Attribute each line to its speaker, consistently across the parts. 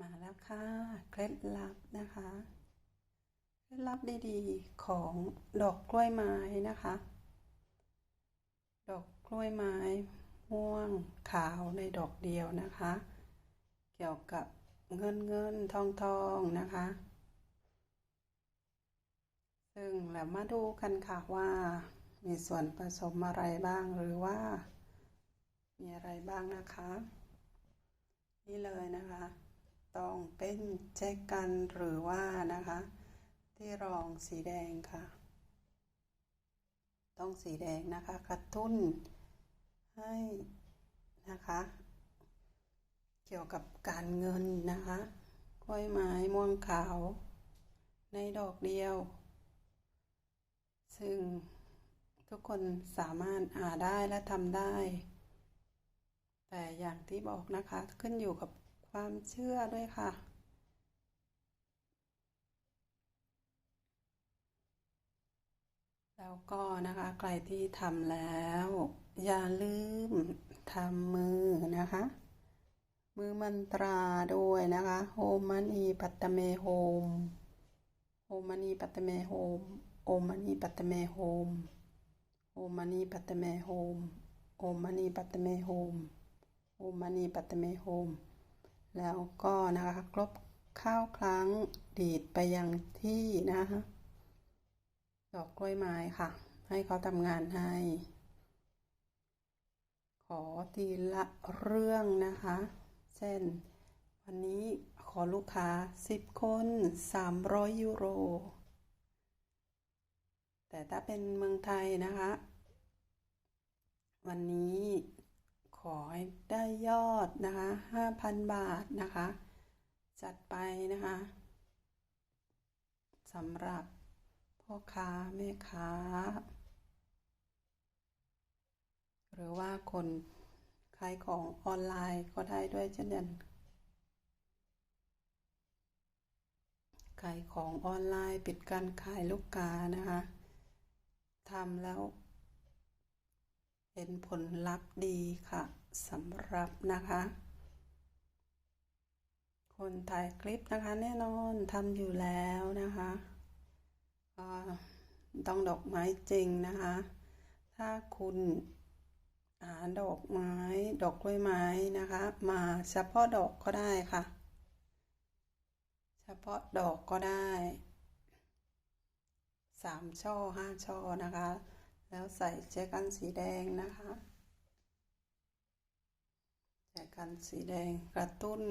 Speaker 1: มาแล้วค่ะ เคล็ดลับนะคะ เคล็ดลับดีๆของดอกกล้วยไม้นะคะ ดอกกล้วยไม้ม่วงขาวในดอกเดียวนะคะ เกี่ยวกับเงินเงินทองทองนะคะ ซึ่งแล้วมาดูกันค่ะว่ามีส่วนผสมอะไรบ้างหรือว่า มีอะไรบ้างนะคะ นี่เลยนะคะ ต้องเป็นแจกันหรือว่านะคะ ที่รองสีแดงค่ะ ต้องสีแดงนะคะกระตุ้นให้นะคะ เกี่ยวกับการเงินนะคะกล้วยไม้ม่วงขาว ในดอกเดียว ซึ่งทุกคนสามารถหาได้และทำได้ แต่อย่างที่บอกนะคะขึ้นอยู่กับ ความเชื่อด้วยค่ะ แล้วก็นะคะใครที่ทำแล้ว อย่าลืมทำมือนะคะ มือมันตราด้วยนะคะโฮมมณีปัตตเมโฮมโฮมมณีปัตตเมโฮมโอมมณีปัตตเมโฮมโอมมณีปัตตเมโฮมโอมมณีปัตตเมโฮมโอมมณีปัตตเมโฮม แล้วก็นะคะครบข้าวครั้งดีดไปยังที่นะคะดอกกล้วยไม้ค่ะ ให้เขาทำงานให้ ขอทีละเรื่องนะคะ เช่น วันนี้ขอลูกค้า 10 คน 300 ยูโร แต่ถ้าเป็นเมืองไทยนะคะ วันนี้ อให้ได้ยอดนะคะ5,000บาทนะคะ จัดไปนะคะสำหรับพ่อค้าแม่ค้า หรือว่าคนขายของออนไลน์ก็ได้ด้วยเช่นกันขายของออนไลน์ปิดการขายลูกค้านะคะทำแล้ว เป็นผลลัพธ์ดีค่ะสำหรับนะคะ คนถ่ายคลิปนะคะ แน่นอนทำอยู่แล้วนะคะต้องดอกไม้จริงนะคะ ถ้าคุณหาดอกไม้ดอกกล้วยไม้นะคะ มาเฉพาะดอกก็ได้ค่ะ เฉพาะดอกก็ได้สามช่อห้าช่อนะคะ แล้วใส่แจกันสีแดงนะคะแจกันสีแดงกระตุ้น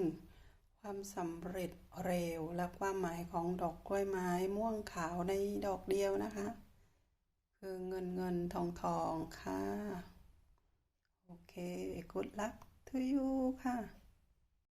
Speaker 1: ความสำเร็จเร็วและความหมายของดอกกล้วยไม้ม่วงขาวในดอกเดียวนะคะ คือเงินเงินทองทองค่ะ โอเค good luck to you ค่ะ